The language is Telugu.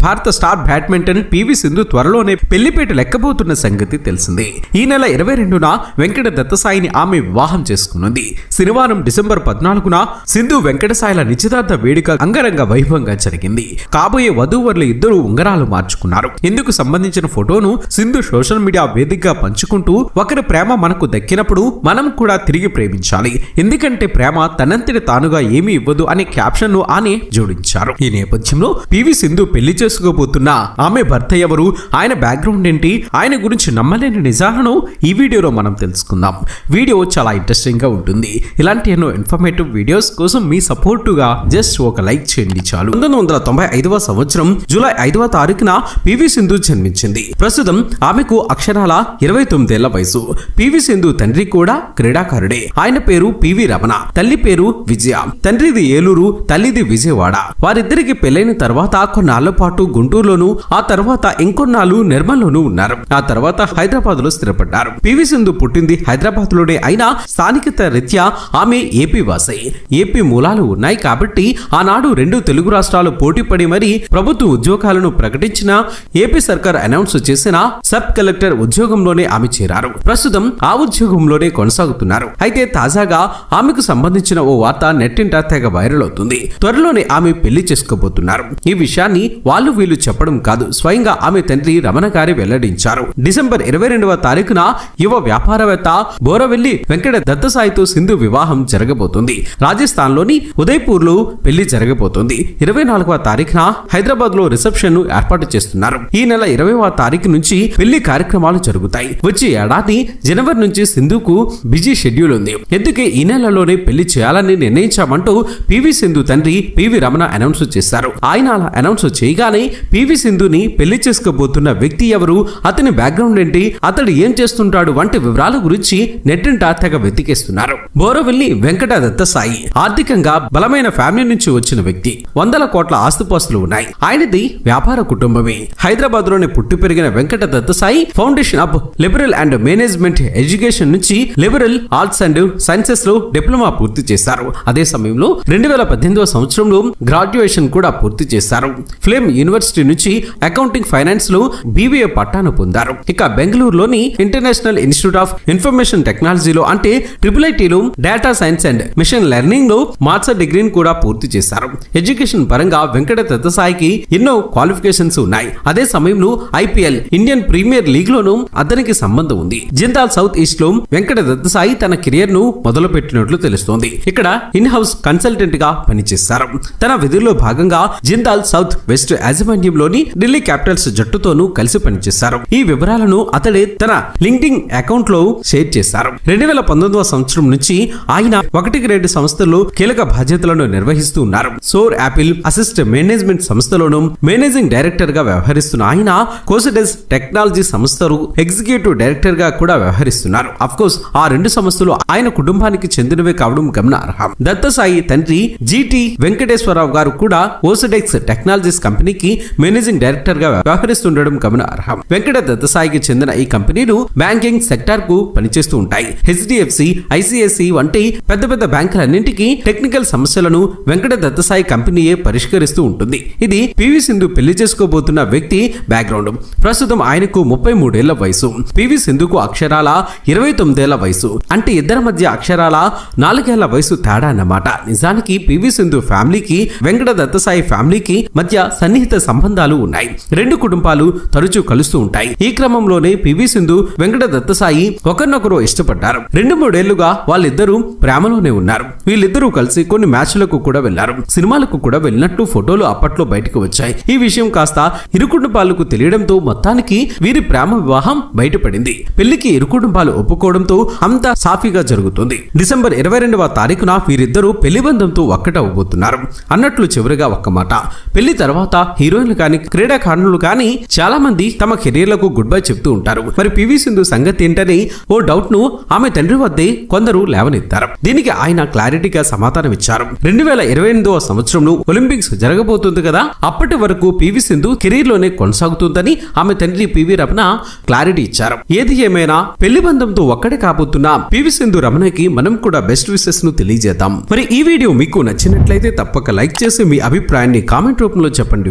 భారత స్టార్ బ్యాడ్మింటన్ పివి సింధు త్వరలోనే పెళ్ళిపేట లెక్కబోతున్న సంగతి తెలిసిందే. ఈ నెల ఇరవై రెండున వెంకట దత్తసాయిని ఆమె వివాహం చేసుకున్నది శనివారం డిసెంబర్ పద్నాలుగున సింధు వెంకటసాయిల నిశ్చితార్థ వేడుక అంగరంగ వైభవంగా జరిగింది. కాబోయే వధూవరులు ఇద్దరు ఉంగరాలు మార్చుకున్నారు. ఇందుకు సంబంధించిన ఫోటోను సింధు సోషల్ మీడియా వేదికగా పంచుకుంటూ ఒకరి ప్రేమ మనకు దక్కినప్పుడు మనం కూడా తిరిగి ప్రేమించాలి. ఎందుకంటే ప్రేమ తనంతటి తానుగా ఏమీ ఇవ్వదు అనే క్యాప్షన్ను ఆమె జోడించారు. ఈ నేపథ్యంలో పివి సింధు పెళ్ళి చేసుకోబోతున్న. ఆమె భర్త ఎవరు? ఆయన బ్యాక్గ్రౌండ్ ఏంటి? ఆయన గురించి నమ్మలేని నిజాలను ఈ వీడియోలో మనం తెలుసుకుందాం. వీడియో చాలా ఇంట్రెస్టింగ్గా ఉంటుంది. ఇలాంటి ఎన్నో ఇన్ఫర్మేటివ్ వీడియోస్ కోసం మీ సపోర్టుగా జస్ట్ ఒక లైక్ చేయండి చాలు. పంతొమ్మిది వందల తొంభై ఐదవ సంవత్సరం జూలై ఐదవ తారీఖున పివి సింధు జన్మించింది. ప్రస్తుతం ఆమెకు అక్షరాల ఇరవై తొమ్మిదేళ్ళ వయసు. పివి సింధు తండ్రి కూడా క్రీడాకారుడే. ఆయన పేరు పివి రమణ. తల్లి పేరు విజయ. తండ్రిది ఏలూరు తల్లిది విజయవాడ. వారిద్దరికి పెళ్ళైన తర్వాత కొన్నాళ్ళ పాటు గుంటూరులోను ఆ తర్వాత ఇంకొన్నాళ్ళు నిర్మల్లోనూ ఉన్నారు. ఆ తర్వాత హైదరాబాద్లో స్థిరపడ్డారు పివి సింధు పుట్టింది హైదరాబాద్లోనే అయినా స్థానికత రీత్యా ఆమె ఏపీ వాసే. ఏపీ మూలాలు ఉన్నాయి కాబట్టి ఆనాడు రెండు తెలుగు రాష్ట్రాలు పోటీపడి మరీ ప్రభుత్వ ఉద్యోగాలను ప్రకటించిన ఏపీ సర్కార్ అనౌన్స్ చేసిన సబ్ కలెక్టర్ ఉద్యోగంలోనే ఆమె చేరారు. ప్రస్తుతం ఆ ఉద్యోగంలోనే కొనసాగుతున్నారు. అయితే తాజాగా ఆమెకు సంబంధించిన ఓ వార్త నెట్టింట తెగ వైరల్ అవుతుంది. త్వరలోనే ఆమె పెళ్ళి చేసుకోబోతున్నారు. ఈ విషయాన్ని వాళ్ళు వీళ్ళు చెప్పడం కాదు. స్వయంగా ఆమె తండ్రి రమణ గారి వెల్లడించారు. డిసెంబర్ ఇరవై రెండవ తారీఖున యువ వ్యాపారవేత్త బోరవెల్లి వెంకట దత్తసాయితో సింధు వివాహం జరగబోతుంది. రాజస్థాన్లోని ఉదయపూర్లో పెళ్ళి జరగబోతుంది. ఇరవై నాలుగవ తారీఖున హైదరాబాద్లో రిసెప్షన్ను ఏర్పాటు చేస్తున్నారు. ఈ నెల ఇరవైవ తారీఖు నుంచి పెళ్ళి కార్యక్రమాలు జరుగుతాయి. వచ్చే ఏడాది జనవరి నుంచి సింధుకు బిజీ షెడ్యూల్ ఉంది. ఎందుకే ఈ నెలలోనే పెళ్ళి చేయాలని నిర్ణయించామంటూ పివి సింధు తండ్రి పివి రమణ అనౌన్స్ చేశారు. ఆయన అలా అనౌన్స్ చేయగానే పివి సింధుని పెళ్ళి చేసుకోబోతున్న వ్యక్తి ఎవరు? అతని బ్యాక్గ్రౌండ్ ఏంటి? అతడు ఏం చేస్తుంటాడు? వంటి వివరాల గురించి నెట్టింట తెగ వెతికేస్తున్నారు. బోరవెల్లి వెంకట దత్తసాయి ఆర్థికంగా బలమైన ఫ్యామిలీ నుంచి వచ్చిన వ్యక్తి. వందల కోట్ల ఆస్తుపాస్తులు ఉన్నాయి. ఆయనది వ్యాపార కుటుంబమే. హైదరాబాద్లోనే పుట్టి పెరిగిన Venkata Datta Sai foundation of liberal and management education నుంచి లిబరల్ ఆర్ట్స్ అండ్ సైన్సెస్లో డిప్లొమా పూర్తి చేశారు. అదే సమయంలో రెండు వేల పద్దెనిమిదవ సంవత్సరంలో గ్రాడ్యుయేషన్ కూడా పూర్తి చేశారు. ఫిల్మ్ యూనివర్సిటీ నుంచి అకౌంటింగ్ ఫైనాన్స్లో బీబీఏ పట్టాను పొందారు. ఇక బెంగళూరులోని ఇంటర్నేషనల్ ఇన్స్టిట్యూట్ ఆఫ్ ఇన్ఫర్మేషన్ టెక్నాలజీలో అంటే ట్రిపుల్ ఐటీలో డేటా సైన్స్ అండ్ మిషన్ లెర్నింగ్లో మాస్టర్ డిగ్రీని కూడా పూర్తి చేశారు. ఎడ్యుకేషన్ పరంగా వెంకట దత్తసాయికి ఎన్నో క్వాలిఫికేషన్స్ ఉన్నాయి. అదే సమయంలో ఐపీఎల్ ఇండియన్ ప్రీమియర్ లీగ్ లోనూ అతనికి సంబంధం ఉంది. జిందాల్ సౌత్ ఈస్ట్లో వెంకట దత్తసాయి తన కెరియర్ను మొదలు పెట్టినట్లు తెలుస్తోంది. ఇక్కడ ఇన్ హౌస్ కన్సల్టెంట్గా పనిచేశారు. తన విధుల్లో భాగంగా జిందాల్ సౌత్ వెస్ట్ యాజమాన్యంలోని ఢిల్లీ క్యాపిటల్స్ జట్టుతోనూ కలిసి పనిచేశారు. ఈ వివరాలను అతడే తన లింక్డింగ్ అకౌంట్లో షేర్ చేశారు. రెండు వేల పంతొమ్మిదవ సంవత్సరం నుంచి ఆయన ఒకటికి రెండు సంస్థల్లో కీలక బాధ్యతలను నిర్వహిస్తూ ఉన్నారు. సోర్ యాపిల్ అసిస్ట్ మేనేజ్మెంట్ సంస్థలోను మేనేజింగ్ డైరెక్టర్గా వ్యవహరిస్తున్న ఆయన కోసడెస్ టెక్నాలజీ సంస్థలు ఎగ్జిక్యూటివ్ డైరెక్టర్గా కూడా వ్యవహరిస్తున్నారు. అఫ్ కోర్స్ ఆ రెండు సంస్థలు ఆయన కుటుంబానికి చెందినవే కావడం గమనార్హం. దత్తసాయి తండ్రి జిటి వెంకటేశ్వరరావు గారు కూడా ఓసడెక్స్ టెక్నాలజీస్ కంపెనీకి మేనేజింగ్ డైరెక్టర్గా వ్యవహరిస్తుండడం గమనార్హం వెంకట దత్తసాయికి చెందిన ఈ కంపెనీలు బ్యాంకింగ్ సెక్టార్కు పనిచేస్తూ ఉంటాయి. హెచ్డిఎఫ్సి ఐసిఐసి వంటి పెద్ద పెద్ద బ్యాంకులన్నింటికి టెక్నికల్ సమస్యలను వెంకట దత్తసాయి కంపెనీయే పరిష్కరిస్తూ ఉంటుంది. ఇది పివి సింధు పెళ్ళి చేసుకోబోతున్న వ్యక్తి బ్యాక్గ్రౌండ్. ప్రస్తుతం ఆయనకు ముప్పై మూడేళ్ళ వయసు. పివి సింధుకు అక్షరాల ఇరవై తొమ్మిదేళ్ళ వయసు. అంటే ఇద్దరి మధ్య అక్షరాల నాలుగేళ్ళ వయసు తేడా అన్నమాట. నిజానికి పివి సింధు ఫ్యామిలీకి వెంకట దత్తసాయి ఫ్యామిలీకి మధ్య సన్ని సన్నిహిత సంబంధాలు ఉన్నాయి. రెండు కుటుంబాలు తరచూ కలుస్తూ ఉంటాయి. ఈ క్రమంలోనే పివి సింధు వెంకట దత్తసాయి ఒకరినొకరు ఇష్టపడ్డారు. రెండు మూడేళ్ళుగా వాళ్ళిద్దరూ ప్రేమలోనే ఉన్నారు. వీళ్ళిద్దరూ కలిసి కొన్ని మ్యాచ్లకు కూడా వెళ్ళారు. సినిమాలకు కూడా వెళ్ళినట్టు ఫోటోలు అప్పట్లో బయటకు వచ్చాయి. ఈ విషయం కాస్త ఇరు కుటుంబాలకు తెలియడంతో మొత్తానికి వీరి ప్రేమ వివాహం బయటపడింది. పెళ్ళికి ఇరు కుటుంబాలు ఒప్పుకోవడంతో అంతా సాఫీగా జరుగుతుంది. డిసెంబర్ ఇరవై రెండవ తారీఖున వీరిద్దరూ పెళ్ళి బంధంతో ఒక్కటవ్వబోతున్నారు. అన్నట్లు చివరిగా ఒక్క మాట. పెళ్ళి తర్వాత హీరోయిన్లు కానీ క్రీడాకారులు కానీ చాలా మంది తమ కెరీర్లకు గుడ్ బై చెప్తూ ఉంటారు. మరి పివి సింధు సంగతి ఏంటని ఓ డౌట్ను ఆమె తండ్రి వద్దే కొందరు లేవనెత్తారు. దీనికి ఆయన క్లారిటీగా సమాధానం ఇచ్చారు. రెండు వేల ఇరవై ఎనిమిదవ సంవత్సరంలో ఒలింపిక్స్ జరగబోతుంది కదా అప్పటి వరకు పివి సింధు కెరీర్లోనే కొనసాగుతుందని ఆమె తండ్రి పివి రమణ క్లారిటీ ఇచ్చారు. ఏది ఏమైనా పెళ్ళి బంధంతో ఒక్కడే కాబోతున్న పివి సింధు రమణకి మనం కూడా బెస్ట్ విషెస్ను తెలియజేద్దాం. మరి ఈ వీడియో మీకు నచ్చినట్లయితే తప్పక లైక్ చేసి మీ అభిప్రాయాన్ని కామెంట్ రూపంలో చెప్పండి